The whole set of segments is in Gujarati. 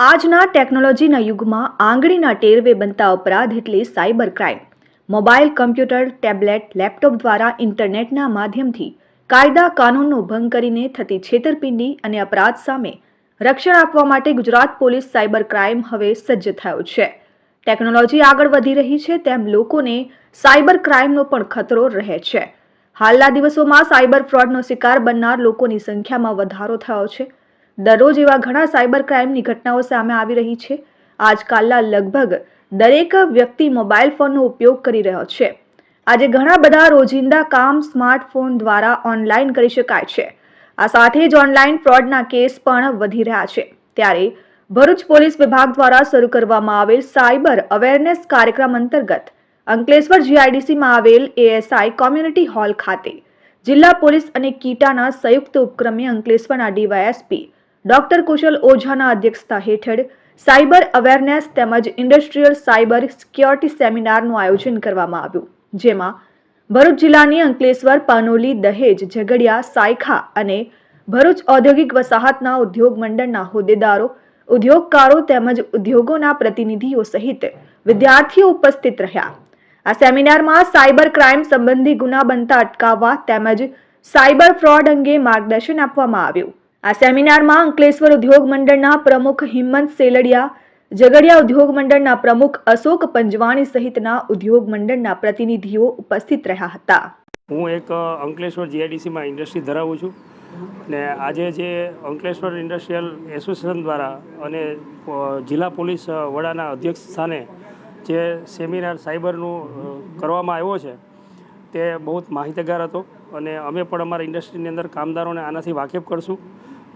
આજના ટેકનોલોજીના યુગમાં આંગળીના ટેરવે બનતા અપરાધ એટલે cyber crime. Mobile computer, tablet, laptop દ્વારા ઇન્ટરનેટના માધ્યમથી કાયદા કાનૂનનો ભંગ કરીને થતી છેતરપિંડી અને અપરાધ સામે રક્ષણ આપવા માટે ગુજરાત પોલીસ સાયબર ક્રાઇમ હવે સજ્જ થયો છે. ટેકનોલોજી આગળ વધી રહી છે તેમ લોકોને સાયબર ક્રાઇમનો પણ ખતરો રહે છે. હાલના દિવસોમાં સાયબર ફ્રોડનો શિકાર બનનાર લોકોની સંખ્યામાં વધારો થયો છે. દરરોજ એવા ઘણા સાયબર ક્રાઇમની ઘટનાઓ સામે આવી રહી છે. આજકાલના લગભગ દરેક વ્યક્તિ મોબાઈલ ફોનનો ઉપયોગ કરી રહ્યો છે. આજે ઘણા બધા રોજિંદા કામ સ્માર્ટફોન દ્વારા ઓનલાઈન કરી શકાય છે. આ સાથે જ ઓનલાઈન ફ્રોડના કેસ પણ વધી રહ્યા છે. ત્યારે ભરૂચ પોલીસ વિભાગ દ્વારા શરૂ કરવામાં આવેલ સાયબર અવેરનેસ કાર્યક્રમ અંતર્ગત અંકલેશ્વર જીઆઈડીસીમાં આવેલ એએસઆઈ કોમ્યુનિટી હોલ ખાતે જિલ્લા પોલીસ અને કીટાના સંયુક્ત ઉપક્રમે અંકલેશ્વરના ડીવાયએસપી ડોક્ટર કુશલ ઓઝાના અધ્યક્ષતા હેઠળ સાયબર અવેરનેસ તેમજ ઇન્ડસ્ટ્રીયલ સાયબર સિક્યોરિટી સેમિનારનું આયોજન કરવામાં આવ્યું, જેમાં ભરૂચ જિલ્લાની અંકલેશ્વર, પાનોલી, દહેજ, ઝઘડિયા, સાયખા અને ભરૂચ ઔદ્યોગિક વસાહતના ઉદ્યોગ મંડળના હોદ્દેદારો, ઉદ્યોગકારો તેમજ ઉદ્યોગોના પ્રતિનિધિઓ સહિત વિદ્યાર્થીઓ ઉપસ્થિત રહ્યા. આ સેમિનારમાં સાયબર ક્રાઇમ સંબંધી ગુના બનતા અટકાવવા તેમજ સાયબર ફ્રોડ અંગે માર્ગદર્શન આપવામાં આવ્યું. આ સેમિનારમાં અંકલેશ્વર ઉદ્યોગ મંડળના પ્રમુખ હિંમત સેલડિયા, ઝઘડિયા ઉદ્યોગ મંડળના પ્રમુખ અશોક પંજવાણી સહિતના ઉદ્યોગ મંડળના પ્રતિનિધિઓ ઉપસ્થિત રહ્યા હતા. હું એક અંકલેશ્વર જીઆઈડીસીમાં ઇન્ડસ્ટ્રી ધરાવું છું અને આજે જે અંકલેશ્વર ઇન્ડસ્ટ્રીયલ એસોસિએશન દ્વારા અને જિલ્લા પોલીસ વડાના અધ્યક્ષ સ્થાને જે સેમિનાર સાયબરનું કરવામાં આવ્યો છે તે બહુ માહિતગાર હતો અને અમે પણ અમારા ઇન્ડસ્ટ્રીની અંદર કામદારોને આનાથી વાકેફ કરશું.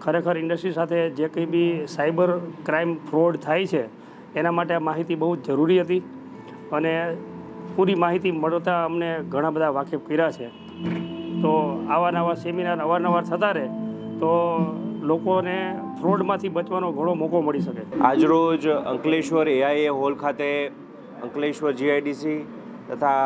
ખરેખર ઇન્ડસ્ટ્રી સાથે જે કંઈ બી સાયબર ક્રાઇમ ફ્રોડ થાય છે, એના માટે આ માહિતી બહુ જ જરૂરી હતી અને પૂરી માહિતી મળતા અમને ઘણા બધા વાકેફ કર્યા છે. તો આવા નવા સેમિનાર અવારનવાર થતા રહે, તો લોકોને ફ્રોડમાંથી બચવાનો ઘણો મોકો મળી શકે. આજરોજ અંકલેશ્વર એઆઈએ હોલ ખાતે અંકલેશ્વર જીઆઈડીસી તથા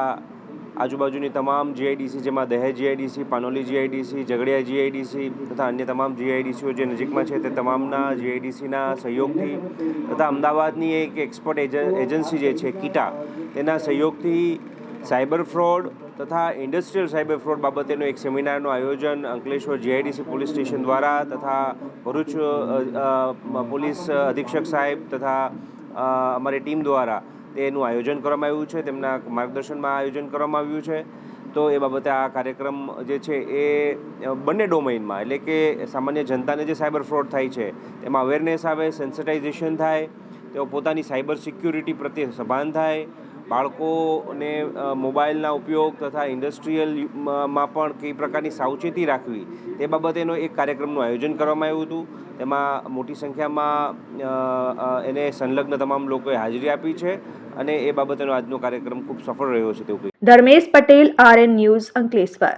આજુબાજુની તમામ જીઆઈડીસી જેમાં Dahej GIDC Panoli GIDC Jhagadia GIDC તથા અન્ય તમામ જીઆઈડીસીઓ જે નજીકમાં છે તે તમામના જીઆઈડીસીના સહયોગથી તથા અમદાવાદની એક એક્સપર્ટ એજન્સી જે છે, કીટા, તેના સહયોગથી સાયબર ફ્રોડ તથા ઇન્ડસ્ટ્રીયલ સાયબર ફ્રોડ બાબતેનું એક સેમિનારનું આયોજન અંકલેશ્વર જીઆઈડીસી પોલીસ સ્ટેશન દ્વારા તથા ભરૂચ પોલીસ અધિક્ષક સાહેબ તથા અમારી ટીમ દ્વારા તેનું આયોજન કરવામાં આવ્યું છે, તેમના માર્ગદર્શનમાં આયોજન કરવામાં આવ્યું છે. તો એ બાબતે આ કાર્યક્રમ જે છે એ બંને ડોમેઇનમાં એટલે કે સામાન્ય જનતાને જે સાયબર ફ્રોડ થાય છે, તેમાં અવેરનેસ આવે સેન્સિટાઇઝેશન થાય, તેઓ પોતાની સાયબર સિક્યુરિટી પ્રત્યે સભાન થાય બાળકોને મોબાઈલના ઉપયોગ તથા ઇન્ડસ્ટ્રીયલમાં પણ કઈ પ્રકારની સાવચેતી રાખવી, તે બાબતેનો એક કાર્યક્રમનું આયોજન કરવામાં આવ્યું હતું. તેમાં મોટી સંખ્યામાં એને સંલગ્ન તમામ લોકોએ હાજરી આપી છે અને એ બાબતેનો આજનો કાર્યક્રમ ખૂબ સફળ રહ્યો છે તેવું ધર્મેશ પટેલ, આરએન ન્યૂઝ અંકલેશ્વર.